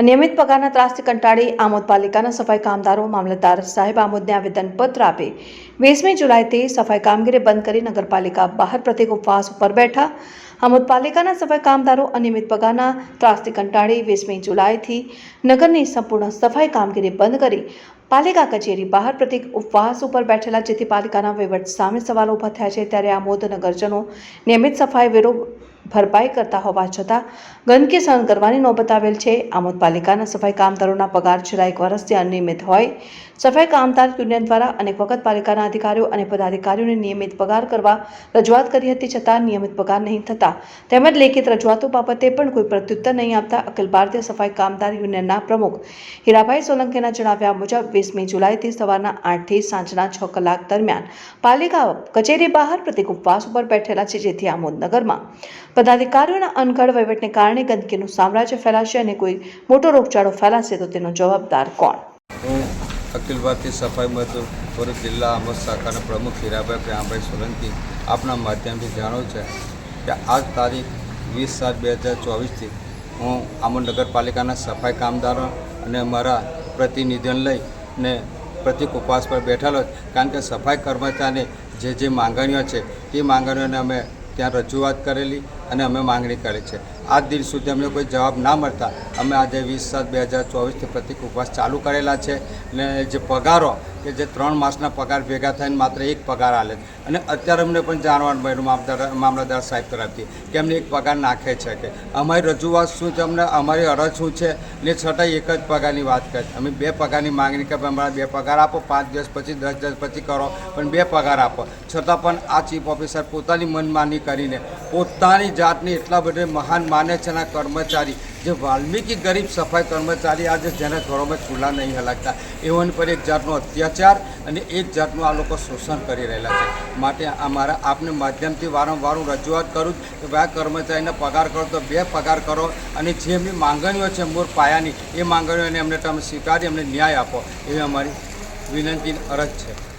અનિયમિત પગારના ત્રાસથી કંટાળી આમોદ પાલિકાના સફાઈ કામદારો, મામલતદાર સાહેબ આમોદને આવેદનપત્ર આપી વીસમી જુલાઈથી સફાઈ કામગીરી બંધ કરી નગરપાલિકા બહાર પ્રતિક ઉપવાસ ઉપર બેઠા. આમોદ પાલિકાના સફાઈ કામદારો અનિયમિત પગારના ત્રાસથી કંટાળી વીસમી જુલાઈથી નગરની સંપૂર્ણ સફાઈ કામગીરી બંધ કરી પાલિકા કચેરી બહાર પ્રતિક ઉપવાસ ઉપર બેઠેલા જેથી પાલિકાના વહીવટ સામે સવાલો ઊભા થયા છે. ત્યારે આમોદ નગરજનો નિયમિત સફાઈ વેરો ભરપાઈ કરતા હોવા છતાં ગંદકી સહન કરવાની નોબત આવેલ છે. આમોદ પાલિકાના સફાઈ કામદારોના પગાર છેલ્લા એક વર્ષથી અનિયમિત હોય. સફાઈ કામદાર યુનિયન દ્વારા અનેક વખત પાલિકાના અધિકારીઓ અને પદાધિકારીઓને નિયમિત પગાર કરવા રજૂઆત કરી હતી છતાં નિયમિત પગાર નહીં થતા. તેમજ લેખિત રજૂઆતો બાબતે પણ કોઈ પ્રત્યુત્તર નહીં આપતા અખિલ ભારતીય સફાઈ કામદાર યુનિયનના પ્રમુખ હીરાભાઈ સોલંકીના જણાવ્યા મુજબ વીસમી જુલાઈથી સવારના આઠથી સાંજના છ કલાક દરમિયાન પાલિકા કચેરી બહાર પ્રતિક ઉપવાસ ઉપર બેઠેલા છે, જેથી આમોદ નગરમાં પદાધિકારીઓના અનગઢ વહીવટને કારણે ગંદકીનું સામ્રાજ્ય ફેલાશે અને કોઈ મોટો રોગચાળો ફેલાશે તો તેનો જવાબદાર કોણ? હું અખિલ ભારતીય સફાઈ મજદૂર જિલ્લા અમદ શાખાના પ્રમુખ હીરાભાઈ પ્યામભાઈ સોલંકી આપના માધ્યમથી જાણું છે કે આજ તારીખ વીસ સાત બે હજાર ચોવીસથી હું આમોદ નગરપાલિકાના સફાઈ કામદારો અને મારા પ્રતિનિધિને લઈ ને પ્રતિક ઉપવાસ પર બેઠેલો કારણ કે સફાઈ કર્મચારીને જે જે માંગણીઓ છે, તે માંગણીઓને અમે ત્યાં રજૂઆત કરેલી. અને અમે માંગણી કરી છે. આજ દિન સુધી અમને કોઈ જવાબ ના મળતા. અમે આજે વીસ સાત બે હજાર ચોવીસથી પ્રતિક ઉપવાસ ચાલુ કરેલા છે ને જે પગારો કે જે ત્રણ માસના પગાર ભેગા થઈને માત્ર એક પગાર છે. અને અત્યારે અમને પણ જાણવાનું મળ્યું મામલતદાર સાહેબ તરફથી કે અમને એક પગાર નાખે છે કે. અમારી રજૂઆત શું છે? અમને અમારી અરજ શું છે? ને છતાંય એક જ પગારની વાત કરે. અમે બે પગારની માંગણી કે અમારા બે પગાર આપો, પાંચ દિવસ પછી, દસ દિવસ પછી કરો, પણ બે પગાર આપો. છતાં પણ આ ચીફ ઓફિસર પોતાની મનમાની કરીને પોતાની જાતની એટલા બધા મહાન માને અને આ કર્મચારી. જે વાલ્મીકી ગરીબ સફાઈ કર્મચારી આજે જેના ઘરોમાં ચૂલા નહીં હલાકતા એઓની પર એક જાતનો અત્યાચાર અને એક જાતનું આ લોકો શોષણ કરી રહેલા છે. માટે અમારા આપને માધ્યમથી વારંવાર હું રજૂઆત કરું કે આ કર્મચારીને પગાર કરો તો બે પગાર કરો અને જે એમની માંગણીઓ છે મૂળ પાયાની, એ માંગણીઓને અમને તમે સ્વીકારી અમને ન્યાય આપો. એવી અમારી વિનંતી અરજ છે.